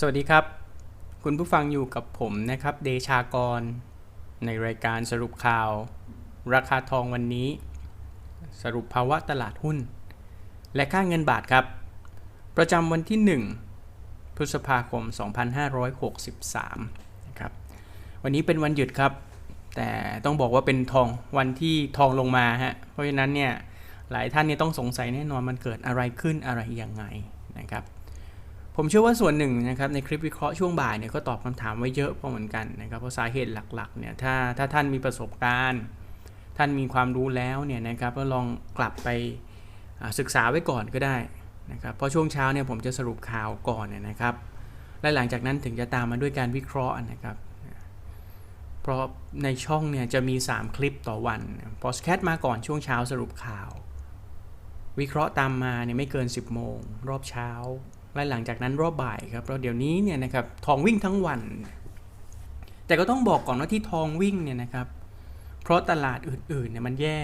สวัสดีครับ คุณผู้ฟังอยู่กับผมนะครับเดชากร ในรายการสรุปข่าว ราคาทองวันนี้ สรุปภาวะตลาดหุ้น และค่าเงินบาทครับ ประจำวันที่ 1 พฤษภาคม 2563นะครับวันนี้เป็นวันหยุดครับ แต่ต้องบอกว่าเป็นทองวันที่ทองลงมาฮะเพราะฉะนั้นเนี่ยหลายท่านเนี่ยต้องสงสัยแน่นอนมันเกิดอะไรขึ้นอะไรยังไงนะครับ ผมเชื่อว่าส่วนหนึ่งนะครับในคลิปวิเคราะห์ช่วงบ่ายเนี่ยก็ตอบคำถามไว้เยอะพอเหมือนกันนะครับเพราะสาเหตุหลักๆเนี่ยถ้าถ้าท่านมีประสบการณ์ ท่านมีความรู้แล้วเนี่ยนะครับก็ลองกลับไปศึกษาไว้ก่อนก็ได้นะครับเพราะช่วงเช้าเนี่ยผมจะสรุปข่าวก่อนเนี่ยนะครับและหลังจากนั้นถึงจะตามมาด้วยการวิเคราะห์นะครับเพราะในช่องเนี่ยจะมี 3 คลิปต่อวันพอสแคทมาก่อนช่วงเช้าสรุปข่าว วิเคราะห์ตามมาเนี่ยไม่เกิน 10 โมง รอบเช้า และหลังจากนั้นรอบบ่ายครับเราเดี๋ยวนี้เนี่ยนะครับทองวิ่งทั้งวัน แต่ก็ต้องบอกก่อนว่าที่ทองวิ่งเนี่ยนะครับ เพราะตลาดอื่นๆเนี่ยมันแย่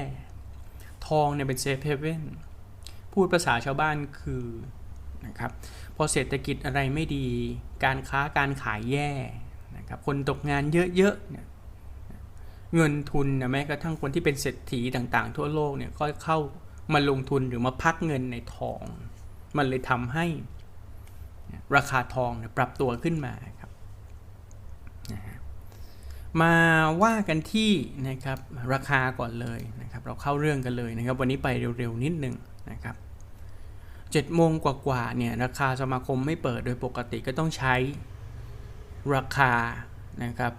ทองเนี่ยเป็นเซฟเฮเว่นพูดภาษาชาวบ้านคือนะครับพอเศรษฐกิจอะไรไม่ดี การค้าการขายแย่นะครับคนตกงานเยอะๆเนี่ยเงินทุนนี่ยแม้กระทั่งคนที่เป็นเศรษฐีต่างๆ ทั่วโลกเนี่ยก็เข้ามาลงทุนหรือมาพักเงินในทอง มันเลยทำให้ ราคาทองปรับตัวขึ้นมาครับมาว่ากันที่นะครับราคาก่อนเลยนะครับ เราเข้าเรื่องกันเลยนะครับ วันนี้ไปเร็วๆนิดนึงนะครับเจ็ดโมงกว่าๆเนี่ยราคาสมาคมไม่เปิดโดยปกติก็ต้องใช้ราคานะครับ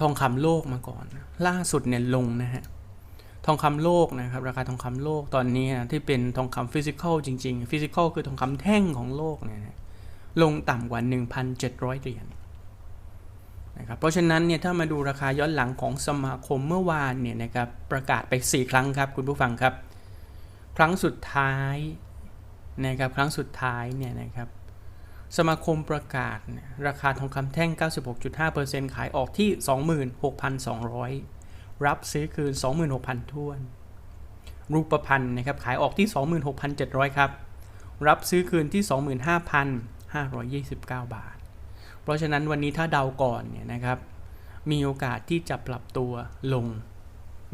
ทองคำโลกมาก่อน ล่าสุดเนี่ยลงนะฮะทองคำโลกนะครับ ราคาทองคำโลกตอนนี้นะที่เป็นทองคำฟิสิกอลจริงๆฟิสิกอลคือทองคำแท่งของโลกเนี่ยนะ ลงต่ำกว่า 1,700 เหรียญนะครับเพราะฉะนั้นเนี่ยถ้ามาดูราคาย้อนหลังของสมาคมเมื่อวานเนี่ยนะครับประกาศไป 4 ครั้งครับคุณผู้ฟังครับ ครั้งสุดท้ายนะครับครั้งสุดท้ายเนี่ยนะครับสมาคมประกาศราคาทองคำแท่ง 96.5%ขายออกที่ 26,200 รับซื้อคืน 26,000ท้วน รูปพันธ์นะครับขายออกที่ 26,700 ครับ รับซื้อคืนที่ 529 บาท เพราะฉะนั้นวันนี้ถ้าเดาก่อนเนี่ยนะครับ มีโอกาสที่จะปรับตัวลง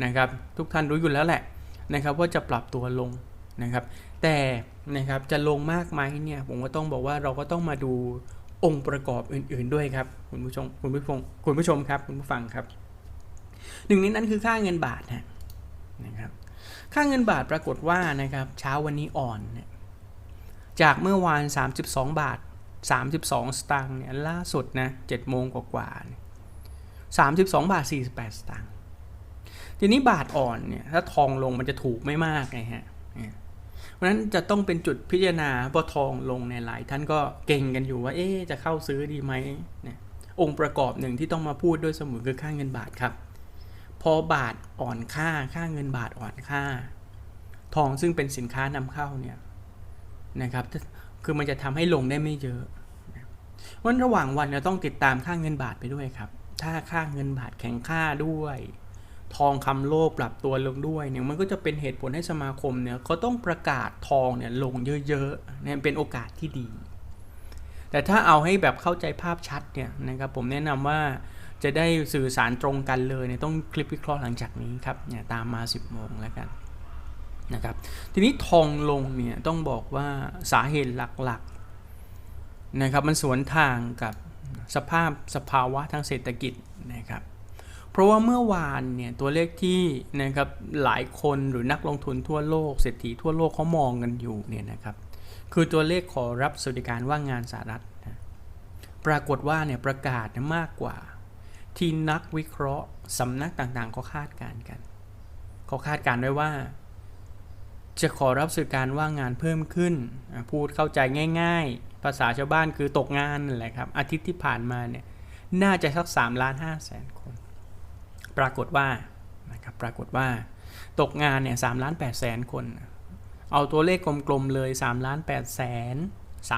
นะครับ ทุกท่านรู้อยู่แล้วแหละนะครับ ว่าจะปรับตัวลงนะครับ แต่นะครับจะลงมากไหมเนี่ยผมก็ต้องบอกว่าเราก็ต้องมาดูองค์ประกอบอื่น ๆด้วยครับคุณผู้ชมคุณผู้ชมคุณผู้ชมครับคุณผู้ฟังครับหนึ่งในนั้นคือค่าเงินบาทนะนะครับค่าเงินบาทปรากฏว่านะครับเช้าวันนี้อ่อนเนี่ยจากเมื่อวาน 32 บาท 32 สตางค์เนี่ยล่าสุดนะ7โมงกว่าๆเนี่ย32 บาท 48 สตางค์ทีนี้บาทอ่อนเนี่ยถ้าทองลงมันจะถูกไม่มากไงฮะเนี่ยเพราะฉะนั้นจะต้องเป็นจุดพิจารณาพอทองลงในยหลายท่านก็เก่งกันอยู่ว่าเอ๊จะเข้าซื้อดีไหมเนี่ยองค์ประกอบหนึ่งที่ต้องมาพูดด้วยเสมอคือค่าเงินบาทครับ พอบาทอ่อนค่าค่าเงินบาทอ่อนค่า ทองซึ่งเป็นสินค้านำเข้าเนี่ยนะครับคือมันจะทำให้ลงได้ไม่เยอะ วันระหว่างวันเราต้องติดตามค่าเงินบาทไปด้วยครับ ถ้าค่าเงินบาทแข็งค่าด้วย ทองคำโลกปรับตัวลงด้วยเนี่ยมันก็จะเป็นเหตุผลให้สมาคมเนี่ยเขาต้องประกาศทองเนี่ยลงเยอะๆเนี่ยเป็นโอกาสที่ดี แต่ถ้าเอาให้แบบเข้าใจภาพชัดเนี่ยนะครับผมแนะนำว่าจะได้สื่อสารตรงกันเลยเนี่ยต้องคลิปวิเคราะห์หลังจากนี้ครับเนี่ยตามมา 10โมงแล้วกันนะครับทีนี้ทองลงเนี่ยต้องบอกว่าสาเหตุหลักๆ นะครับมันสวนทางกับสภาพสภาวะทางเศรษฐกิจนะครับเพราะว่าเมื่อวานเนี่ยตัวเลขที่นะครับหลายคนหรือนักลงทุนทั่วโลกเศรษฐีทั่วโลกเขามองกันอยู่เนี่ยนะครับคือตัวเลขขอรับสวัสดิการว่างงานสหรัฐนะปรากฏว่าเนี่ยประกาศมากกว่า ที่นักวิเคราะห์สำนักต่างๆเขาคาดการณ์กันเขาคาดการณ์ไว้ว่าจะขอรับสื่อการว่างงานเพิ่มขึ้น พูดเข้าใจง่าย ภาษาชาวบ้านคือตกงานนั่นแหละครับ อาทิตย์ที่ผ่านมาเนี่ยน่าจะสัก3ล้าน5แสนคน ปรากฏว่านะครับปรากฏว่า ตกงานเนี่ย3ล้าน8แสนคน เอาตัวเลขกลมๆเลย3ล้าน8แสน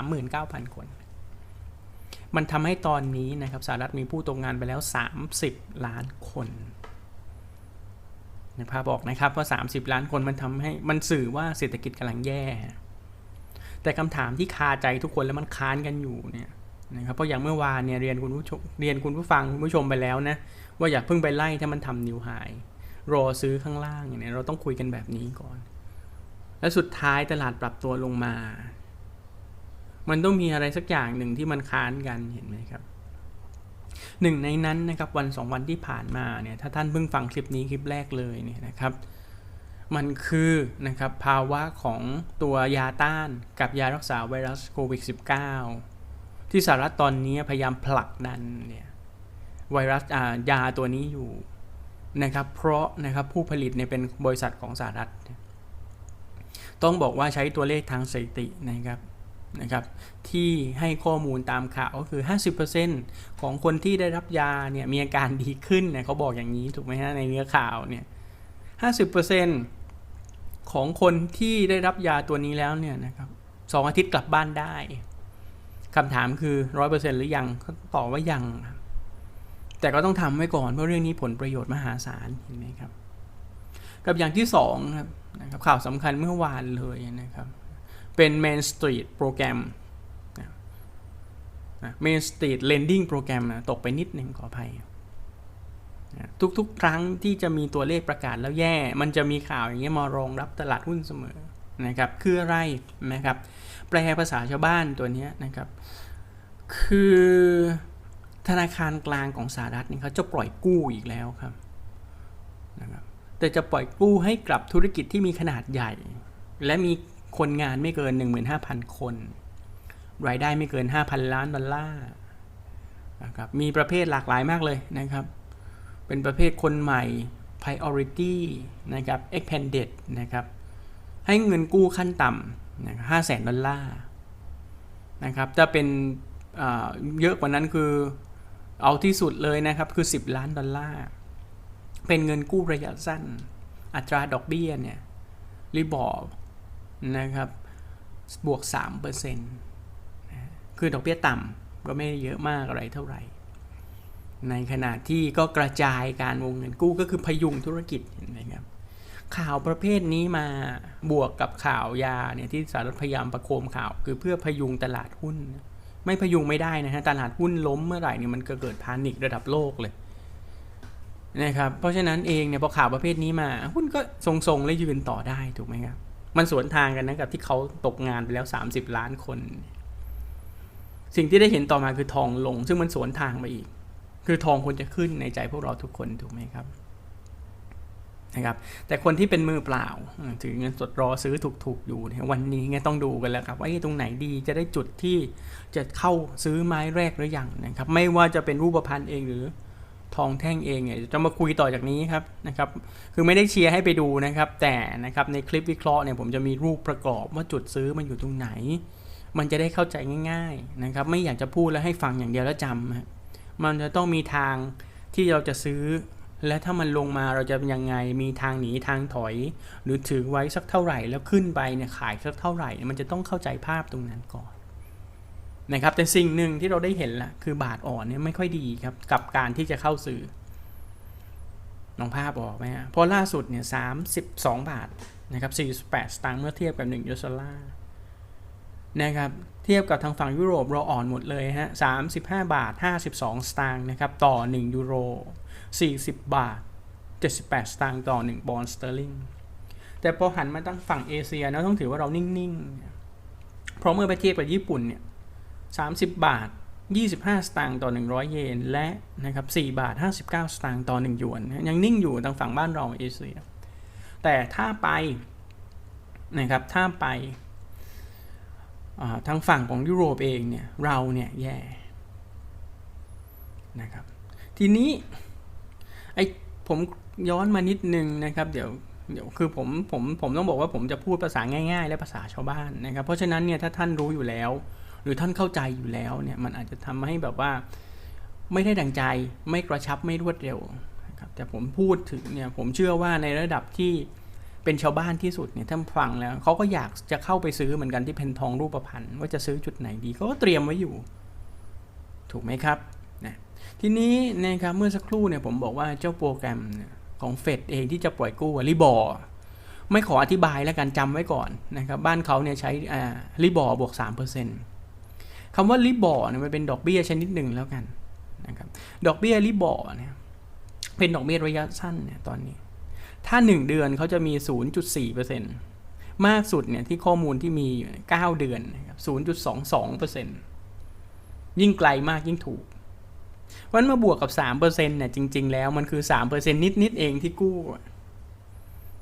39,000คน มันทำให้ตอนนี้นะครับสหรัฐมีผู้ตกงานไปแล้ว 30 ล้านคนนภาพบอกนะครับว่า 30 ล้านคนมันทำให้มันสื่อว่าเศรษฐกิจกำลังแย่ แต่คำถามที่คาใจทุกคนแล้วมันค้านกันอยู่เนี่ยนะครับเพราะอย่างเมื่อวานเนี่ยเรียนคุณผู้ชมเรียนคุณผู้ฟังคุณผู้ชมไปแล้วนะว่าอย่าเพิ่งไปไล่ถ้ามันทำนิวไฮรอซื้อข้างล่างอย่างนี้เราต้องคุยกันแบบนี้ก่อน และสุดท้ายตลาดปรับตัวลงมา มันต้องมีอะไรสักอย่างหนึ่งที่มันค้านกันเห็นไหมครับหนึ่งในนั้นนะครับวันสองวันที่ผ่านมาเนี่ยถ้าท่านเพิ่งฟังคลิปนี้คลิปแรกเลยเนี่ยนะครับ มันคือนะครับภาวะของตัวยาต้านกับยารักษาไวรัสโควิด -19 ที่สหรัฐตอนนี้พยายามผลักดันเนี่ยไวรัสยาตัวนี้อยู่นะครับเพราะนะครับผู้ผลิตเนี่ยเป็นบริษัทของสหรัฐ ต้องบอกว่าใช้ตัวเลขทางสถิตินะครับนะครับที่ให้ข้อมูลตามข่าวก็คือ 50%ของคนที่ได้รับยาเนี่ยมีอาการดีขึ้นเนี่ยเขาบอกอย่างนี้ถูกไหมฮะในเนื้อข่าวเนี่ย 50% ของคนที่ได้รับยาตัวนี้แล้วเนี่ยนะครับสองอาทิตย์กลับบ้านได้คำถามคือ100%หรือยังเขาตอบว่ายัง แต่ก็ต้องทำไว้ก่อนเพราะเรื่องนี้ผลประโยชน์มหาศาลเห็นไหมครับ กับอย่างที่2ครับนะครับข่าวสำคัญเมื่อวานเลยนะครับ เป็น Main Street โปรแกรม Main Street Lending โปรแกรมตกไปนิดหนึ่งขออภัย ทุกๆ ครั้งที่จะมีตัวเลขประกาศแล้วแย่ มันจะมีข่าวอย่างเงี้ยมารองรับตลาดหุ้นเสมอนะครับคืออะไรนะครับ แปลภาษาชาวบ้านตัวนี้นะครับ คือธนาคารกลางของสหรัฐนี่เขาจะปล่อยกู้อีกแล้วครับนะครับ แต่จะปล่อยกู้ให้กับธุรกิจที่มีขนาดใหญ่ และมีคนงานไม่เกิน 15,000 คน รายได้ไม่เกิน 5,000 ล้านดอลลาร์นะครับมีประเภทหลากหลายมากเลยนะครับ เป็นประเภทคนใหม่ priority นะครับ expanded นะครับ ให้เงินกู้ขั้นต่ำนะห้าแสนดอลลาร์นะครับจะเป็นเยอะกว่านั้นคือเอาที่สุดเลยนะครับคือ 10 ล้านดอลลาร์ เป็นเงินกู้ระยะสั้น อัตราดอกเบี้ยเนี่ยรีบอร์นะครับบวก3%นคือดอกเบี้ยต่ำก็ไม่เยอะมากอะไรเท่าไหร่ ในขณะที่ก็กระจายการวงเงินกู้ก็คือพยุงธุรกิจนะครับข่าวประเภทนี้มาบวกกับข่าวยาเนี่ยที่สหรัฐพยายามประโคมข่าว คือเพื่อพยุงตลาดหุ้น ไม่พยุงไม่ได้นะฮะตลาดหุ้นล้มเมื่อไหร่เนี่ยมันก็เกิดพานิกระดับโลกเลยนะครับเพราะฉะนั้นเองเนี่ยพอข่าวประเภทนี้มา หุ้นก็ทรงๆและยืนต่อได้ถูกไหมครับมันสวนทางกันนะกับที่เขาตกงานไปแล้ว 30 ล้านคน สิ่งที่ได้เห็นต่อมาคือทองลง ซึ่งมันสวนทางไปอีก คือทองควรจะขึ้นในใจพวกเราทุกคนถูกไหมครับนะครับแต่คนที่เป็นมือเปล่าถือเงินสดรอซื้อถูกๆอยู่เนี่ยวันนี้ไงต้องดูกันแล้วครับว่าตรงไหนดีจะได้จุดที่จะเข้าซื้อไม้แรกหรือยังนะครับไม่ว่าจะเป็นรูปพันธ์เองหรือทองแท่งเองเนี่ยจะมาคุยต่อจากนี้ครับนะครับคือไม่ได้เชียร์ให้ไปดูนะครับ แต่นะครับในคลิปวิเคราะห์เนี่ยผมจะมีรูปประกอบว่าจุดซื้อมันอยู่ตรงไหน มันจะได้เข้าใจง่าย ๆนะครับ ไม่อยากจะพูดแล้วให้ฟังอย่างเดียวแล้วจำ มันจะต้องมีทางที่เราจะซื้อ และถ้ามันลงมาเราจะยังไง มีทางหนีทางถอย หรือถือไว้สักเท่าไหร่แล้วขึ้นไปเนี่ยขายสักเท่าไหร่ มันจะต้องเข้าใจภาพตรงนั้นก่อนนะครับ แต่สิ่งหนึ่งที่เราได้เห็นละคือบาทอ่อนเนี่ยไม่ค่อยดีครับกับการที่จะเข้าซื้อลองภาพออกไหมฮะเพราะล่าสุดเนี่ยสามสิบสองบาทนะครับสี่สิบแปดสตางค์เมื่อเทียบกับหนึ่งยูโรลานะครับ เทียบกับทางฝั่งยุโรปเราอ่อนหมดเลยฮะสามสิบห้าบาทห้าสิบสองสตางค์นะครับ ต่อหนึ่งยูโรสี่สิบบาทเจ็ดสิบแปดสตางค์ต่อหนึ่งบอลสเตอร์ลิงแต่พอหันมาตั้งฝั่งเอเชียนะต้องถือว่าเรานิ่งๆ เพราะเมื่อไปเทียบกับญี่ปุ่นเนี่ย30 บาท 25 สตางค์ต่อ 100 เยน และนะครับ4บาท 59 สตางค์ต่อ 1 หยวน ยังนิ่งอยู่ทางฝั่งบ้านเราเอเชีย แต่ถ้าไปนะครับถ้าไป ทางฝั่งของยุโรปเองเนี่ยเราเนี่ยแย่นะครับทีนี้ไอผมย้อนมานิดนึงนะครับ เดี๋ยวเดี๋ยวคือผมผมผมต้องบอกว่าผมจะพูดภาษาง่าย ๆ และภาษาชาวบ้านนะครับ เพราะฉะนั้นเนี่ยถ้าท่านรู้อยู่แล้ว หรือท่านเข้าใจอยู่แล้วเนี่ยมันอาจจะทำให้แบบว่าไม่ได้ดังใจไม่กระชับไม่รวดเร็วนะครับแต่ผมพูดถึงเนี่ยผมเชื่อว่าในระดับที่ เป็นชาวบ้านที่สุดเนี่ยท่านฟังแล้วเขาก็อยากจะเข้าไปซื้อเหมือนกันที่เพนทองรูปพันธ์ว่าจะซื้อจุดไหนดีเขาก็เตรียมไว้อยู่ ถูกไหมครับนะทีนี้นะครับเมื่อสักครู่เนี่ยผมบอกว่าเจ้าโปรแกรมของเฟดเองที่จะปล่อยกู้ริบอร์ไม่ขออธิบายแล้วกันจำไว้ก่อนนะครับบ้านเขาเนี่ยใช้ริบอร์บวก3%เคำว่าริบอร์เนี่ยมันเป็นดอกเบี้ยชนิดหนึ่งแล้วกันนะครับดอกเบี้ยริบอร์เนี่ยเป็นดอกเบี้ยระยะสั้นเนี่ยตอนนี้ ถ้า 1 เดือนเขาจะมี 0.4%มากสุดเนี่ยที่ข้อมูลที่มีอยู่เนี่ย9เดือนนะครับ0.22%ยิ่งไกลมากยิ่งถูกวันมาบวกกับ3%เนี่ยจริง ๆ แล้วมันคือ 3%นิด ๆ เองที่กู้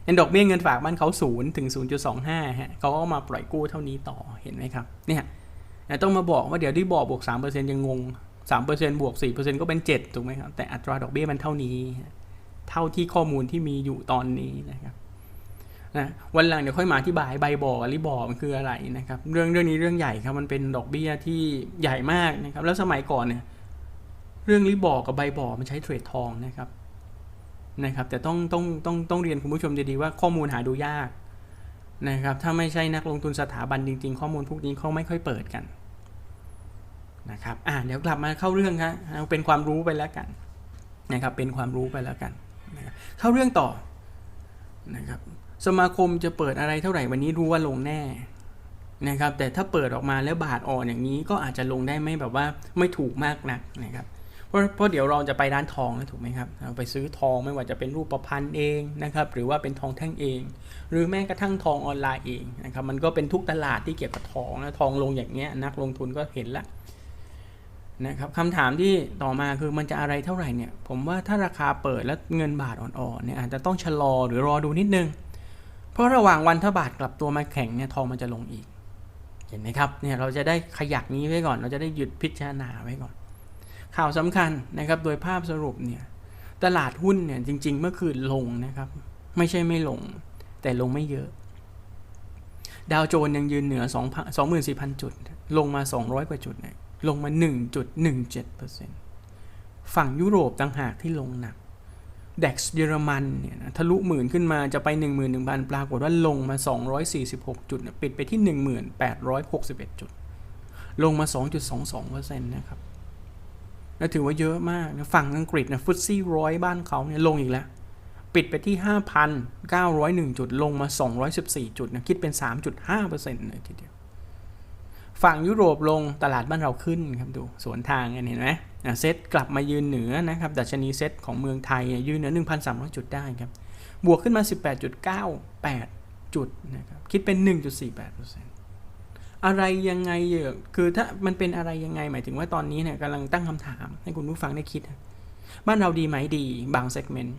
ในดอกเบี้ยเงินฝากบ้านเขา0ถึง 0.25ฮะเขาก็มาปล่อยกู้เท่านี้ต่อเห็นไหมครับเนี่ยต้องมาบอกว่าเดี๋ยวที่บอกบวก3%ยังงง3%บวก4%ก็เป็น 7 ถูกไหมครับ แต่อัตราดอกเบี้ยมันเท่านี้ เท่าที่ข้อมูลที่มีอยู่ตอนนี้นะครับนะวันหลังเดี๋ยวค่อยมาอธิบายใบบอกริบอมันคืออะไรนะครับ เรื่องเรื่องนี้เรื่องใหญ่ครับมันเป็นดอกเบี้ยที่ใหญ่มากนะครับ แล้วสมัยก่อนเนี่ยเรื่องริบอกับใบบอมันใช้เทรดทองนะครับนะครับ แต่ต้องต้องต้องต้องเรียนคุณผู้ชมดีๆว่าข้อมูลหาดูยากนะครับ ถ้าไม่ใช่นักลงทุนสถาบันจริง ๆ ข้อมูลพวกนี้เขาไม่ค่อยเปิดกันนะครับอ่าเดี๋ยวกลับมาเข้าเรื่องครับเอาเป็นความรู้ไปแล้วกันนะครับ เป็นความรู้ไปแล้วกันนะ เข้าเรื่องต่อนะครับสมาคมจะเปิดอะไรเท่าไหร่วันนี้รู้ว่าลงแน่นะครับแต่ถ้าเปิดออกมาแล้วบาทอ่อนอย่างนี้ก็อาจจะลงได้ไม่แบบว่าไม่ถูกมากนักนะครับเพราะเพราะเดี๋ยวเราจะไปร้านทองแล้วถูกไหมครับเราไปซื้อทองไม่ว่าจะเป็นรูปประพันธ์เองนะครับหรือว่าเป็นทองแท่งเอง หรือแม้กระทั่งทองออนไลน์เองนะครับมันก็เป็นทุกตลาดที่เกี่ยวกับทองนะทองลงอย่างเงี้ยนักลงทุนก็เห็นละ นะครับคำถามที่ต่อมาคือมันจะอะไรเท่าไหร่เนี่ย ผมว่าถ้าราคาเปิดแล้วเงินบาทอ่อนๆเนี่ยอาจจะต้องชะลอหรือรอดูนิดนึง เพราะระหว่างวันถ้าบาทกลับตัวมาแข็งเนี่ยทองมันจะลงอีก เห็นไหมครับเนี่ยเราจะได้ขยักนี้ไว้ก่อน เราจะได้หยุดพิจารณาไว้ก่อน ข่าวสำคัญนะครับโดยภาพสรุปเนี่ยตลาดหุ้นเนี่ยจริง ๆ เมื่อคืนลงนะครับ ไม่ใช่ไม่ลง แต่ลงไม่เยอะ ดาวโจนยังยืนเหนือ 24,000 จุด ลงมา 200 กว่าจุดเนี่ย ลงมา 1.17%ฝั่งยุโรปต่างหากที่ลงหนัก DAX เยอรมันเนี่ยนะทะลุหมื่นขึ้นมาจะไป 11,000 ปรากฏว่าลงมา 246 จุด ปิดไปที่ 1861 จุด ลงมา 2.22%นะครับและถือว่าเยอะมากนะฝั่งอังกฤษนะฟุตซี่ร้อยบ้านเขาเนี่ยลงอีกแล้ว ปิดไปที่ 5,901 จุด ลงมา 214 จุดนะคิดเป็น 3.5%เลยทีเดียว ฝั่งยุโรปลงตลาดบ้านเราขึ้นครับดูสวนทางกันเห็นไหมเซตกลับมายืนเหนือนะครับดัชนีเซตของเมืองไทยยืนเหนือ 1,300 จุดได้ครับ บวกขึ้นมา 18.98 จุดนะครับคิดเป็น 1.48%อะไรยังไงเยอะ คือถ้ามันเป็นอะไรยังไงหมายถึงว่าตอนนี้เนี่ยกำลังตั้งคำถาม ให้คุณผู้ฟังได้คิด บ้านเราดีไหมดี บางเซกเมนต์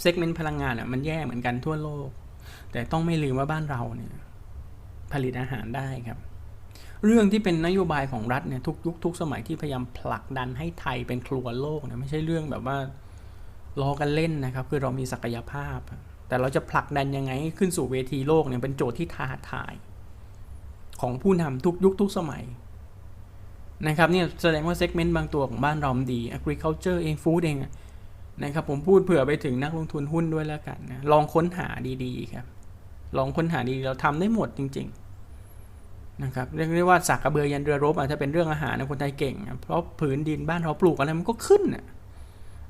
เซกเมนต์พลังงานอะมันแย่เหมือนกันทั่วโลก แต่ต้องไม่ลืมว่าบ้านเราเนี่ย ผลิตอาหารได้ครับ เรื่องที่เป็นนโยบายของรัฐเนี่ยทุกยุคทุกสมัยที่พยายามผลักดันให้ไทยเป็นครัวโลกเนี่ยไม่ใช่เรื่องแบบว่าล้อกันเล่นนะครับ คือเรามีศักยภาพ แต่เราจะผลักดันยังไงให้ขึ้นสู่เวทีโลกเนี่ยเป็นโจทย์ที่ท้าทาย ของผู้นำทุกยุคทุกสมัยนะครับเนี่ยแสดงว่าเซกเมนต์บางตัวของบ้านเราดี agriculture เองฟู้ดเองนะครับผมพูดเผื่อไปถึงนักลงทุนหุ้นด้วยแล้วกันนะลองค้นหาดีๆครับ ลองค้นหาดีเราทำได้หมดจริง ๆ นะครับเรียกได้ว่าสักกระเบือยันเรือรบอาจจะเป็นเรื่องอาหารนะคนไทยเก่ง เพราะผืนดินบ้านเราปลูกอะไรมันก็ขึ้น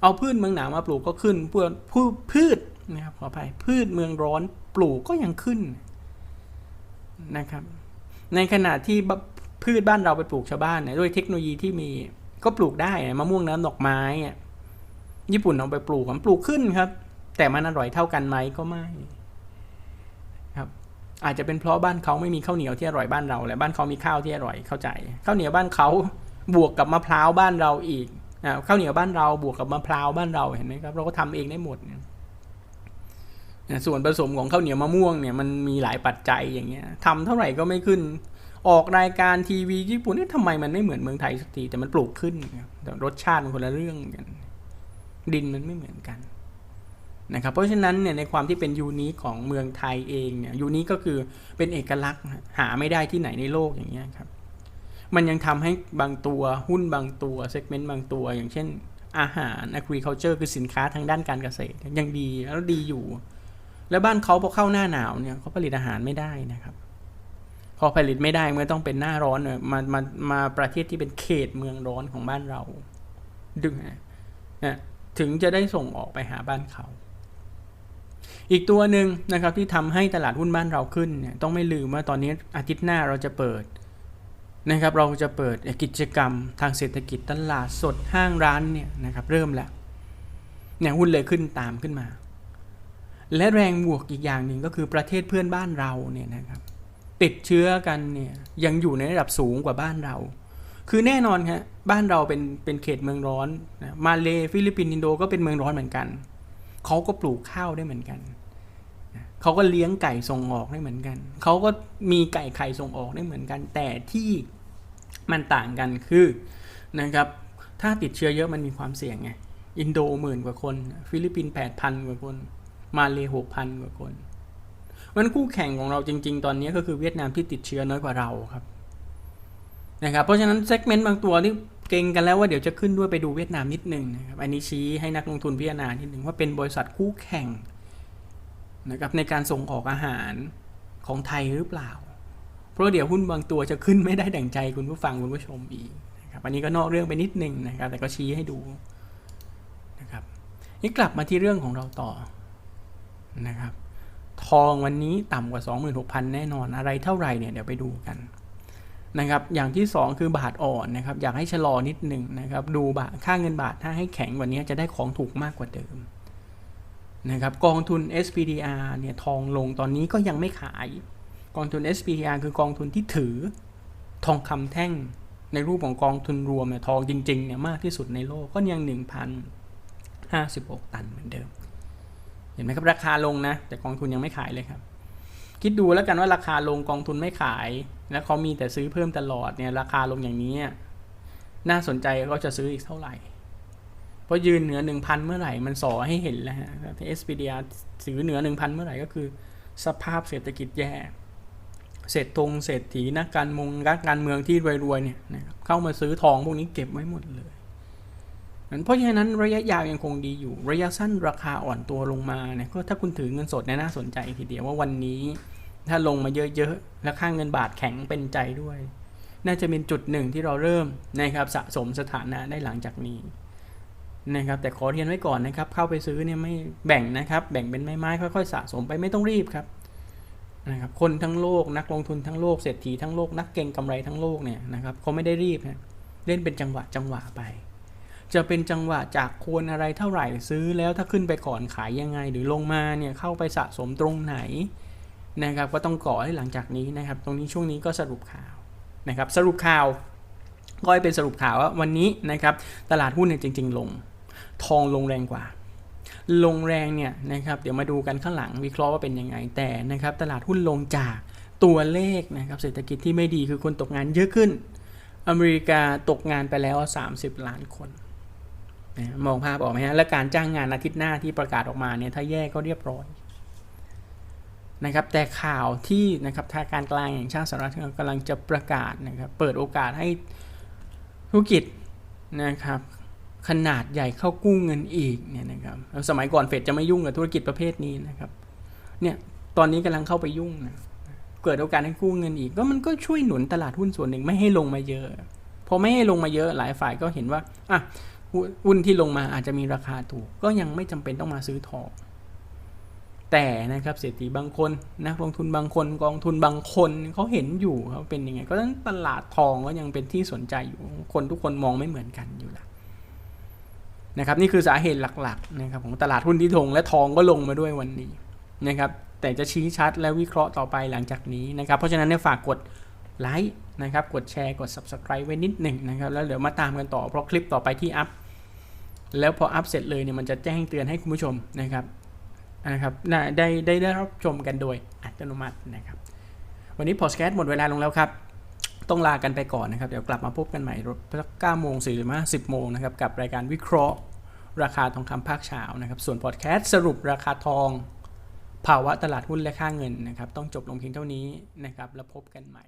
เอาพืชเมืองหนาวมาปลูกก็ขึ้นพืชพืชนะครับขออภัยพืชเมืองร้อนปลูกก็ยังขึ้นนะครับ ในขณะที่พืชบ้านเราไปปลูกชาวบ้านเนี่ยด้วยเทคโนโลยีที่มีก็ปลูกได้มะม่วงน้ำดอกไม้ญี่ปุ่นเอาไปปลูกมันปลูกขึ้นครับ แต่มันอร่อยเท่ากันไหมก็ไม่ อาจจะเป็นเพราะบ้านเขาไม่มีข้าวเหนียวที่อร่อยบ้านเราและบ้านเขามีข้าวที่อร่อยเข้าใจข้าวเหนียวบ้านเขาบวกกับมะพร้าวบ้านเราอีกข้าวเหนียวบ้านเราบวกกับมะพร้าวบ้านเราเห็นไหมครับ เราก็ทำเองได้หมดส่วนผสมของข้าวเหนียวมะม่วงเนี่ยมันมีหลายปัจจัยอย่างเงี้ยทำเท่าไหร่ก็ไม่ขึ้น ออกรายการทีวีญี่ปุ่นนี่ทำไมมันไม่เหมือนเมืองไทยสักทีแต่มันปลูกขึ้นแต่รสชาติมันคนละเรื่องกัน ดินมันไม่เหมือนกัน นะครับเพราะฉะนั้นเนี่ยในความที่เป็นยูนิคของเมืองไทยเองเนี่ยยูนิคก็คือเป็นเอกลักษณ์หาไม่ได้ที่ไหนในโลกอย่างเงี้ยครับมันยังทำให้บางตัวหุ้นบางตัวเซกเมนต์บางตัว อย่างเช่น อาหาร agriculture คือสินค้าทางด้านการเกษตรยังดีแล้วดีอยู่ แล้วบ้านเขาพอเข้าหน้าหนาวเนี่ยเขาผลิตอาหารไม่ได้นะครับ พอผลิตไม่ได้เมื่อต้องเป็นหน้าร้อนเนี่ยมามามาประเทศที่เป็นเขตเมืองร้อนของบ้านเราดึงนะถึงจะได้ส่งออกไปหาบ้านเขา อีกตัวหนึ่งนะครับที่ทำให้ตลาดหุ้นบ้านเราขึ้นเนี่ยต้องไม่ลืมว่าตอนนี้อาทิตย์หน้าเราจะเปิดนะครับเราจะเปิดกิจกรรมทางเศรษฐกิจตลาดสดห้างร้านเนี่ยนะครับเริ่มแล้วเนี่ยหุ้นเลยขึ้นตามขึ้นมา และแรงบวกอีกอย่างหนึ่งก็คือประเทศเพื่อนบ้านเราเนี่ยนะครับติดเชื้อกันเนี่ยยังอยู่ในระดับสูงกว่าบ้านเรา คือแน่นอนครับบ้านเราเป็นเป็นเขตเมืองร้อนนะมาเลฟิลิปปินส์อินโดก็เป็นเมืองร้อนเหมือนกัน เขาก็ปลูกข้าวได้เหมือนกัน เขาก็เลี้ยงไก่ส่งออกได้เหมือนกัน เขาก็มีไก่ไข่ส่งออกได้เหมือนกัน แต่ที่มันต่างกันคือนะครับ ถ้าติดเชื้อเยอะมันมีความเสี่ยงไง อินโดหมื่นกว่าคน ฟิลิปปินส์แปดพันกว่าคน มาเลหกพันกว่าคนมันคู่แข่งของเราจริง ๆ ตอนนี้ก็คือเวียดนามที่ติดเชื้อน้อยกว่าเราครับนะครับ เพราะฉะนั้นเซกเมนต์บางตัวนี่ เก่งกันแล้วว่าเดี๋ยวจะขึ้นด้วยไปดูเวียดนามนิดหนึ่งนะครับ อันนี้ชี้ให้นักลงทุนพิจารณานิดหนึ่งว่าเป็นบริษัทคู่แข่งนะครับในการส่งออกอาหารของไทยหรือเปล่า เพราะเดี๋ยวหุ้นบางตัวจะขึ้นไม่ได้ดั่งใจคุณผู้ฟังคุณผู้ชมอีกนะครับอันนี้ก็นอกเรื่องไปนิดหนึ่งนะครับ แต่ก็ชี้ให้ดูนะครับนี่กลับมาที่เรื่องของเราต่อนะครับ ทองวันนี้ต่ำกว่า 26,000 แน่นอนอะไรเท่าไหร่เนี่ยเดี๋ยวไปดูกัน นะครับอย่างที่ 2 คือบาทอ่อนนะครับอยากให้ชะลอนิดหนึ่งนะครับดูบาทค่าเงินบาทถ้าให้แข็งกว่านี้จะได้ของถูกมากกว่าเดิมนะครับกองทุน SPDR เนี่ยทองลงตอนนี้ก็ยังไม่ขาย กองทุน SPDR คือกองทุนที่ถือทองคำแท่งในรูปของกองทุนรวมเนี่ยทองจริงๆเนี่ยมากที่สุดในโลกก็ยัง 1,056 ตันเหมือนเดิม เห็นไหมครับราคาลงนะ แต่กองทุนยังไม่ขายเลยครับ คิดดูแล้วกันว่าราคาลงกองทุนไม่ขาย แล้วเขามีแต่ซื้อเพิ่มตลอดเนี่ยราคาลงอย่างนี้ น่าสนใจก็จะซื้ออีกเท่าไหร่ เพราะยืนเหนือ 1,000 เมื่อไหร่มันสอให้เห็นแล้วฮะที่ SPDR ซื้อเหนือ 1,000 เมื่อไหร่ก็คือ สภาพเศรษฐกิจแย่เศรษฐงเศรษฐีนักการมงนักการเมืองที่รวยๆเนี่ยนะครับเข้ามาซื้อทองพวกนี้เก็บไว้หมดเลยเพราะฉะนั้นระยะยาวยังคงดีอยู่ ระยะสั้นราคาอ่อนตัวลงมาเนี่ยก็ถ้าคุณถือเงินสดเนี่ยน่าสนใจทีเดียวว่าวันนี้ ถ้าลงมาเยอะๆ แล้วค่างเงินบาทแข็งเป็นใจด้วย น่าจะเป็นจุดหนึ่งที่เราเริ่มนะครับสะสมสถานะได้หลังจากนี้นะครับแต่ขอเรียนไว้ก่อนนะครับ เข้าไปซื้อเนี่ยไม่แบ่งนะครับ แบ่งเป็นไม้ๆค่อยๆ สะสมไปไม่ต้องรีบครับนะครับคนทั้งโลกนักลงทุนทั้งโลกเศรษฐีทั้งโลกนักเก็งกำไรทั้งโลกเนี่ยนะครับเขาไม่ได้รีบนะเล่นเป็นจังหวะจังหวะไป จะเป็นจังหวะจากควรอะไรเท่าไหร่ซื้อแล้วถ้าขึ้นไปก่อนขายยังไง หรือลงมาเนี่ยเข้าไปสะสมตรงไหน นะครับก็ต้องก่อให้หลังจากนี้นะครับ ตรงนี้ช่วงนี้ก็สรุปข่าวนะครับ สรุปข่าวก็เป็นสรุปข่าวว่าวันนี้นะครับตลาดหุ้นเนี่ยจริง ๆ ลง ทองลงแรงกว่า ลงแรงเนี่ยนะครับเดี๋ยวมาดูกันข้างหลังวิเคราะห์ว่าเป็นยังไงแต่นะครับตลาดหุ้นลงจากตัวเลขนะครับเศรษฐกิจที่ไม่ดีคือคนตกงานเยอะขึ้น อเมริกาตกงานไปแล้ว 30 ล้านคนนะมองภาพออกไหมฮะและการจ้างงานอาทิตย์หน้าที่ประกาศออกมาเนี่ยถ้าแย่ก็เรียบร้อย นะครับแต่ข่าวที่นะครับทางการกลางอย่างชาติสหรัฐกำลังจะประกาศนะครับเปิดโอกาสให้ธุรกิจนะครับขนาดใหญ่เข้ากู้เงินอีกเนี่ยนะครับสมัยก่อนเฟดจะไม่ยุ่งกับธุรกิจประเภทนี้นะครับเนี่ยตอนนี้กำลังเข้าไปยุ่งนะเกิดโอกาสให้กู้เงินอีก ก็มันก็ช่วยหนุนตลาดหุ้นส่วนหนึ่งไม่ให้ลงมาเยอะพอไม่ให้ลงมาเยอะหลายฝ่ายก็เห็นว่าอะหุ้นที่ลงมาอาจจะมีราคาถูก ก็ยังไม่จำเป็นต้องมาซื้อทอง แต่นะครับเศรษฐีบางคนนักลงทุนบางคนกองทุนบางคนเขาเห็นอยู่เขาเป็นยังไง ก็ต้องตลาดทองก็ยังเป็นที่สนใจอยู่คนทุกคนมองไม่เหมือนกันอยู่ล้วนะครับนี่คือสาเหตุหลักๆนะครับของตลาดหุ้นที่ทงและทองก็ลงมาด้วยวันนี้นะครับแต่จะชี้ชัดและวิเคราะห์ต่อไปหลังจากนี้นะครับเพราะฉะนั้นเนี่ยฝากกดไลค์นะครับกดแชร์กด subscribe ไว้นิดหนึ่งนะครับแล้วเดี๋ยวมาตามกันต่อเพราะคลิปต่อไปที่อัพแล้วพออัพเสร็จเลยเนี่ยมันจะแจ้งเตือนให้คุณผู้ชมนะครับ นะครับได้ได้ได้รับชมกันโดยอัตโนมัตินะครับ วันนี้พอสแคสหมดเวลาลงแล้วครับ ต้องลากันไปก่อนนะครับ เดี๋ยวกลับมาพบกันใหม่สักเก้าโมงสี่สิบห้าสิบโมงนะครับ กับรายการวิเคราะห์ ราคาทองคำภาคเช้านะครับ ส่วนพอดแคสต์สรุปราคาทอง ภาวะตลาดหุ้นและค่าเงินนะครับ ต้องจบลงเพียงเท่านี้นะครับ แล้วพบกันใหม่